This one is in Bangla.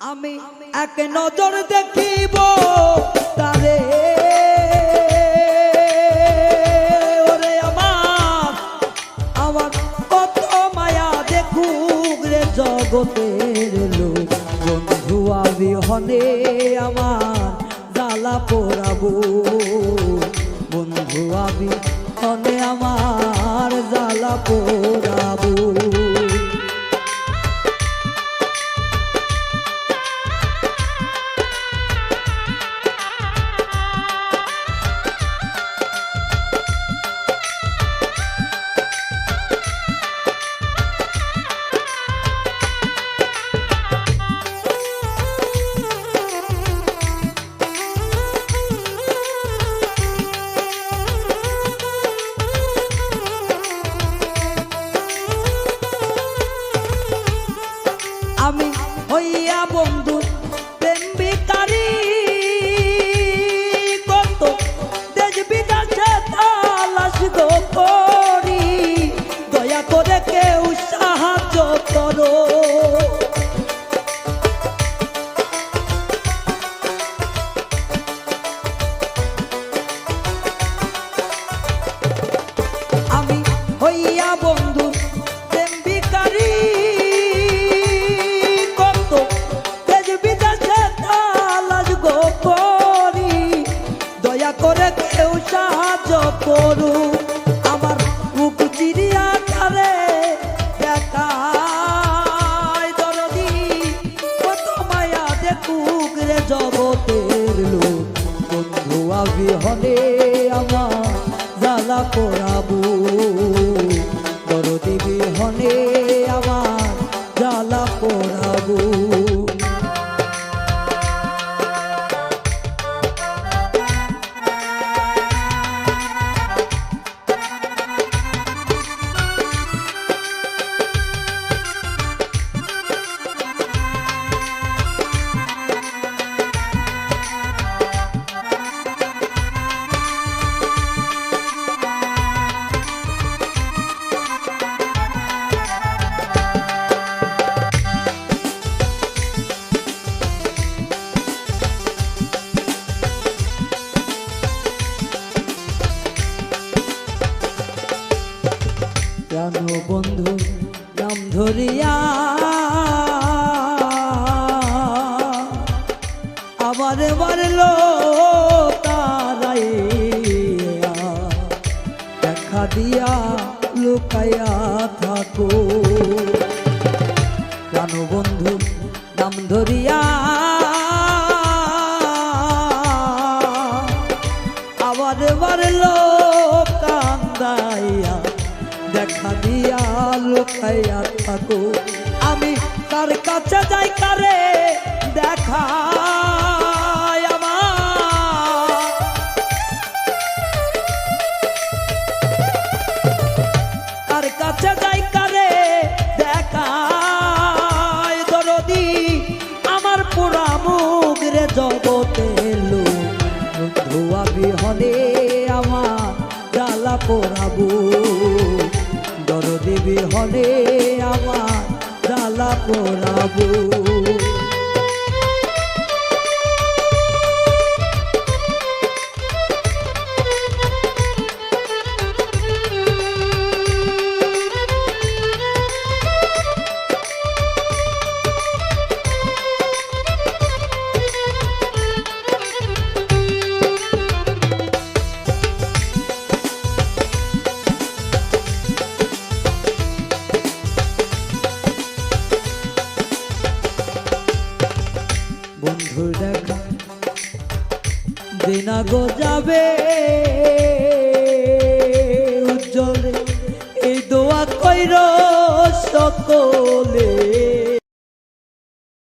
আমি এক নজর দেখিব তারে। আমার আমার কত বিহনে আমার জ্বালা পোড়াবো। বন্ধু বিহনে আমার জ্বালা আমি হইয়া বন্ধু প্রেম বিকারি বন্ধু বিহনে আমার জ্বালা পোড়াবো। দরদি বিহনে আমার জ্বালা পোড়াবো। বন্ধু, নাম ধরিয়া আবার মারল তারাইয়া। দেখা দিয়া লুকাইয়া থাকো। কেন বন্ধু, নাম ধরিয়া আবার মারল কান্দাইয়া। দেখা দিয়া লুকাইয়া থাকো। আমি তার কাছে যাই, কারে দেখা জগতের লোক ধোয়া বিহনে আমার জ্বালা পোড়াবো বিহনে আমার জ্বালা পোড়াবো। দেখা দিনা গো যাবে। উজ্জ্বল এই দোয়া কইর।